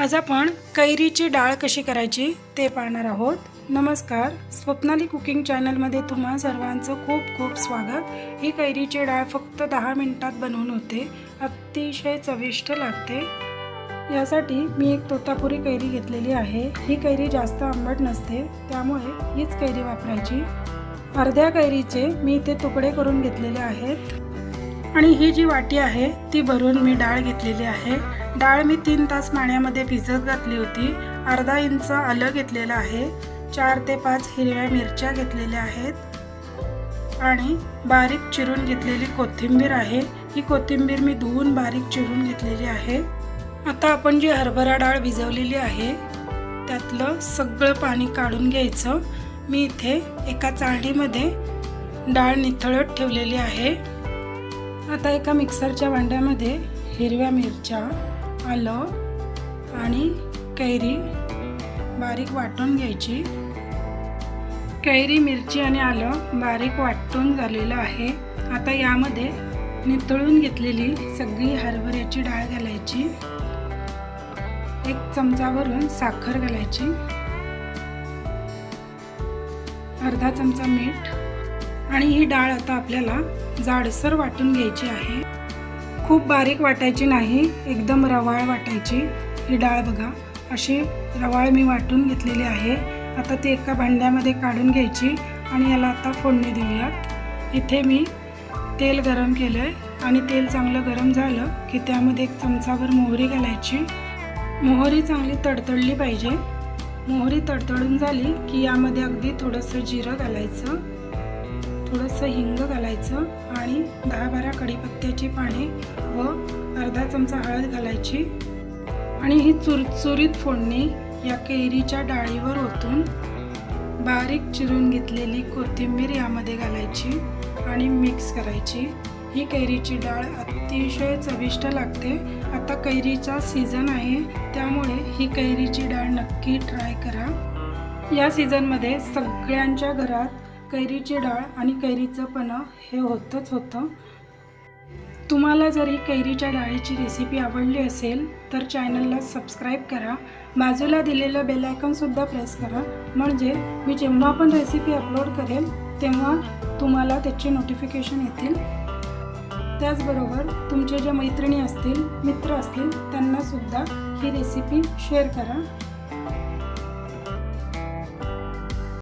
आज आपण कैरीची डाळ कशी करायची ते पाहणार आहोत. नमस्कार स्वप्नाली कुकिंग चॅनलमध्ये तुम्हा सर्वांचं खूप खूप स्वागत. ही कैरीची डाळ फक्त दहा मिनिटात बनवून होते. अतिशय चविष्ट लागते. यासाठी मी एक तोतापुरी कैरी घेतलेली आहे. ही कैरी जास्त आंबट नसते त्यामुळे हीच कैरी वापरायची. अर्ध्या कैरीचे मी ते तुकडे करून घेतलेले आहेत. आणि ही जी वाटी आहे ती भरून मी डाळ घेतलेली आहे. डाळ मी तीन तास पाण्यामध्ये भिजत घातली होती. अर्धा इंच आलं घेतलेलं आहे. चार ते पाच हिरव्या मिरच्या घेतलेल्या आहेत. आणि बारीक चिरून घेतलेली कोथिंबीर आहे. ही कोथिंबीर मी धुवून बारीक चिरून घेतलेली आहे. आता आपण जी हरभरा डाळ भिजवलेली आहे त्यातलं सगळं पाणी काढून घ्यायचं. मी इथे एका चाळणीमध्ये डाळ निथळत ठेवलेली आहे. आता एका मिक्सरच्या भांड्यामध्ये हिरव्या मिरच्या आलं आणि कैरी बारीक वाटून घ्यायची. कैरी मिरची आणि आलं बारीक वाटून झालेलं आहे. आता यामध्ये नितळून घेतलेली सगळी हरभऱ्याची डाळ घालायची. एक चमचावरून साखर घालायची. अर्धा चमचा मीठ. आणि ही डाळ आता आपल्याला जाडसर वाटून घ्यायची आहे. खूप बारीक वाटायची नाही एकदम रवाळ वाटायची ही डाळ बघा. अशी रवाळ मी वाटून घेतलेली आहे. आता ती एका भांड्यामध्ये काढून घ्यायची आणि याला आता फोडणी देऊयात. इथे मी तेल गरम केलं आहे आणि तेल चांगलं गरम झालं की त्यामध्ये एक चमचाभर मोहरी घालायची. मोहरी चांगली तडतडली पाहिजे. मोहरी तडतडून झाली की यामध्ये अगदी थोडंसं जिरं घालायचं. थोडंसं हिंग घालायचं आणि दहा बारा कढीपत्त्याची पाने व अर्धा चमचा हळद घालायची. आणि ही चुरचुरीत फोडणी या कैरीच्या डाळीवर ओतून बारीक चिरून घेतलेली कोथिंबीर यामध्ये घालायची आणि मिक्स करायची. ही कैरीची डाळ अतिशय चविष्ट लागते. आता कैरीचा सीझन आहे त्यामुळे ही कैरीची डाळ नक्की ट्राय करा. या सीझनमध्ये सगळ्यांच्या घरात कैरीची डाळ आणि कैरीचं पणं हे होतंच होतं. तुम्हाला जर ही कैरीच्या डाळीची रेसिपी आवडली असेल तर चॅनलला सबस्क्राईब करा. बाजूला दिलेलं बेलायकॉनसुद्धा प्रेस करा. म्हणजे मी जेव्हा पण रेसिपी अपलोड करेल तेव्हा तुम्हाला त्याचे नोटिफिकेशन येतील. त्याचबरोबर तुमचे ज्या मैत्रिणी असतील मित्र असतील त्यांनासुद्धा ही रेसिपी शेअर करा.